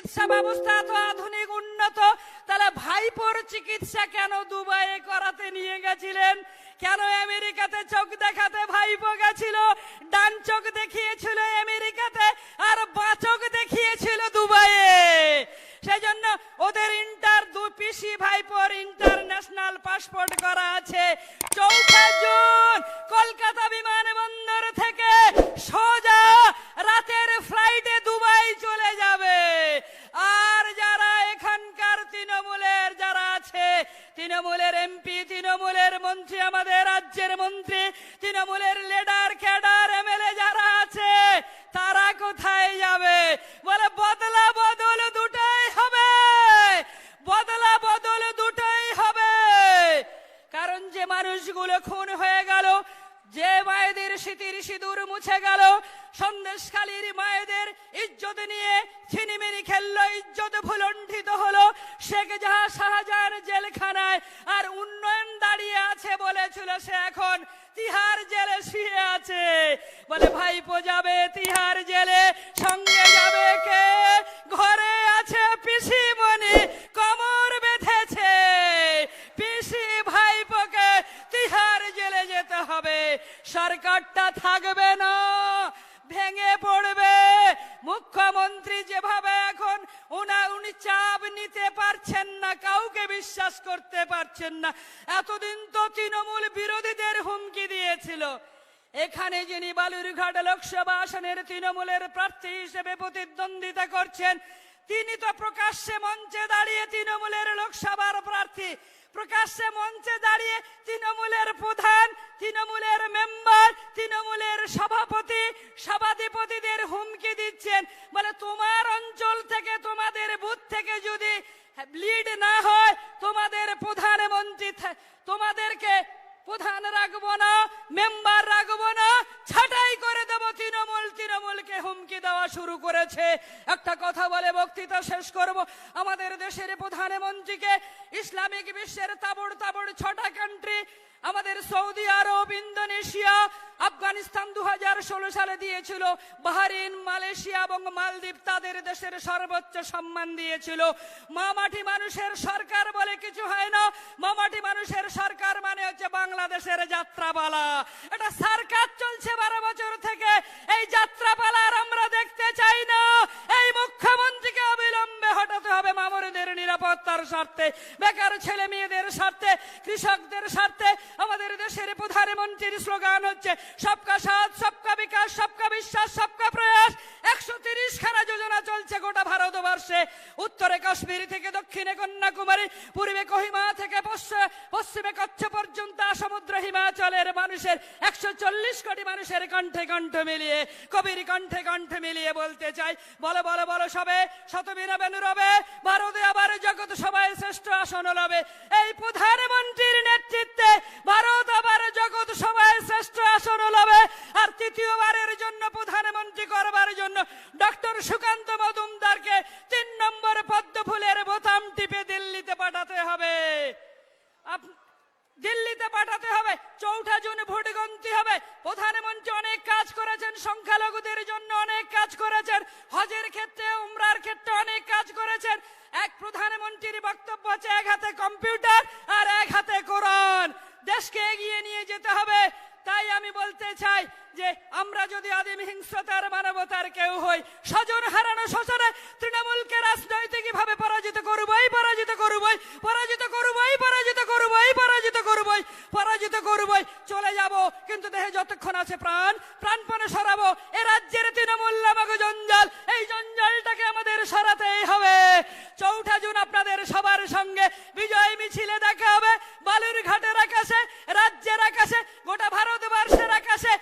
চিকিৎসা ব্যবস্থা এত আধুনিক, উন্নত, তাহলে ভাইপোর চিকিৎসা কেন দুবাইয়ে করাতে নিয়ে গেছিলেন? কেন আমেরিকাতে চোখ দেখাতে ভাইপো গেছিল? ডান চোখ দেখিয়েছিল আমেরিকাতে, আর বাঁ চোখ দেখিয়েছিল দুবাইয়ে। সেজন্য ওদের ইন্টার দু পিসি ভাইপোর ইন্টারন্যাশনাল পাসপোর্ট করা আছে। চৌঠা জুন তৃণমূলের এমপি, তৃণমূলের মন্ত্রী, আমাদের রাজ্যের মন্ত্রী, তৃণমূলের লিডার ক্যাডার এমএলএ যারা আছে, তারা কোথায় যাবে? বলে, বদলা বদল দুটাই হবে। বদলা বদল দুটাই হবে। কারণ যে মানুষগুলো খুন হয়ে গেল, যে মায়েদের স্মৃতির সিঁদুর মুছে গেল সন্দেশখালীর মায়েদের ইজ্জত নিয়ে ছিনিমিনি খেললো, ইজ্জত ভুলণ্ঠিত হলো। শেখ জাহা শাহজাহান জেলখানায় আর উন্নয়ন দাঁড়িয়ে আছে বলেছিল সে এখন। তিহার জেলে শুয়ে আছে। বলে, ভাইপো যাবে তিহার জেলে। মুখ্যমন্ত্রী যেভাবে এখন উনা উনি চাপ নিতে পারছেন না, কাউকে বিশ্বাস করতে পারছেন না। এতদিন তো তৃণমূল বিরোধীদের হুমকি দিয়েছিল। এখানে যিনি বালুরঘাট লোকসভা আসনের তৃণমূলের প্রার্থী হিসেবে প্রতিদ্বন্দ্বিতা করছেন, তিনি তো প্রকাশ্যে মঞ্চে দাঁড়িয়ে তৃণমূলের লোকসভার প্রার্থী। প্রকাশ্যে মঞ্চে দাঁড়িয়ে তৃণমূলের প্রধান তৃণমূলের মেম্বার, তৃণমূলের সভাপতি, সভাধিপতিদের হুমকি দিচ্ছেন। বলে, তোমার অঞ্চল থেকে, তোমাদের বুথ থেকে যদি লিড না হয়, তোমাদের প্রধানমন্ত্রী তোমাদেরকে প্রধান রাখব না, মেম্বার রাখব না, ছাটাই করে দেবো তৃণমূল, তৃণমূলকে হুমকি দেওয়া শুরু করেছে। দেশের প্রধানমন্ত্রীকে ইসলামিক বিশ্বের তাবড় তাবড় ছটা কান্ট্রি আমাদের সৌদি আরব, ইন্দোনেশিয়া, আফগানিস্তান দু সালে দিয়েছিল। বাহারিন, মালয়েশিয়া এবং মালদ্বীপ তাদের দেশের সর্বোচ্চ সম্মান দিয়েছিল। মামাটি মানুষের সরকার বলে কিছু হয় না। মামাটি মানুষের সরকার মানে হচ্ছে বাংলাদেশের যাত্রাপালা। এটা সরকার চলছে বারো বছর থেকে। এই যাত্রাপালা নিরাপত্তার স্বার্থে, বেকার ছেলে মেয়েদের স্বার্থে, কৃষকদের স্বার্থে, আমাদের দেশের প্রধানমন্ত্রীর স্লোগান হচ্ছে, সবকা সাথ, সবকা বিকাশ, সবকা বিশ্বাস, সবকা প্রয়াস। একশো তিরিশ খানা যোজনা চলছে গোটা ভারতবর্ষে। উত্তরে কাশ্মীর থেকে দক্ষিণে কন্যাকুমারী, পূর্বে কহিমা থেকে পশ্চিমে কচ্ছ পর্যন্ত সমুদ্র হিমাচলের মানুষের একশো চল্লিশ কোটি মানুষের কণ্ঠে কণ্ঠ মিলিয়ে, কবির কণ্ঠে কণ্ঠে মিলিয়ে বলতে চাই। বলো বলো বলো সবে শতবীর বেনুরবে ভারতে জগৎ সবাই শ্রেষ্ঠ আসন লবে এই প্রধানমন্ত্রীর নেতৃত্বে ভারত আবার জগৎ সবাই শ্রেষ্ঠ আসন লবে আর তৃতীয়বারের জন্য প্রধানমন্ত্রী করবার জন্য ডক্টর সুকান্ত মজুমদারকে তিন নম্বর পদ্ম ফুলের বোতাম টিপে দিল্লিতে পাঠাতে হবে। দিল্লিতে পাঠাতে হবে। চৌঠা জুন ভোট গন্তি হবে। প্রধানমন্ত্রী অনেক কাজ করেছেন, সংখ্যালঘুদের জন্য অনেক কাজ করেছেন, হজের ক্ষেত্রে, উমরার ক্ষেত্রে অনেক কাজ করেছেন। এক প্রধানমন্ত্রীর বক্তব্য আছে এক হাতে কম্পিউটার আর এক হাতে কোরআন। দেশকে এগিয়ে নিয়ে যেতে হবে। তাই আমি বলতে চাই যে আমরা যদি আদিম হিংস্রতার মানবতার কেউ হই, স্বজন হারানো শোষণে তৃণমূলকে রাজনৈতিকভাবে পরাজিত করবই পরাজিত করবই পরাজিত করবই পরাজিত করবই পরাজিত করবই পরাজিত করবই। চলে যাব, কিন্তু দেহে যতক্ষণ আছে প্রাণ, প্রাণপণে সরাবো। এ রাজ্যের তৃণমূল নামক জঞ্জাল, এই জঞ্জালটাকে আমাদের সরাতেই হবে। চৌঠা জুন আপনাদের সবার সঙ্গে বিজয় মিছিলে দেখা হবে। বালুর ঘাটের আকাশে, রাজ্যের আকাশে, গোটা ভারতবর্ষের আকাশে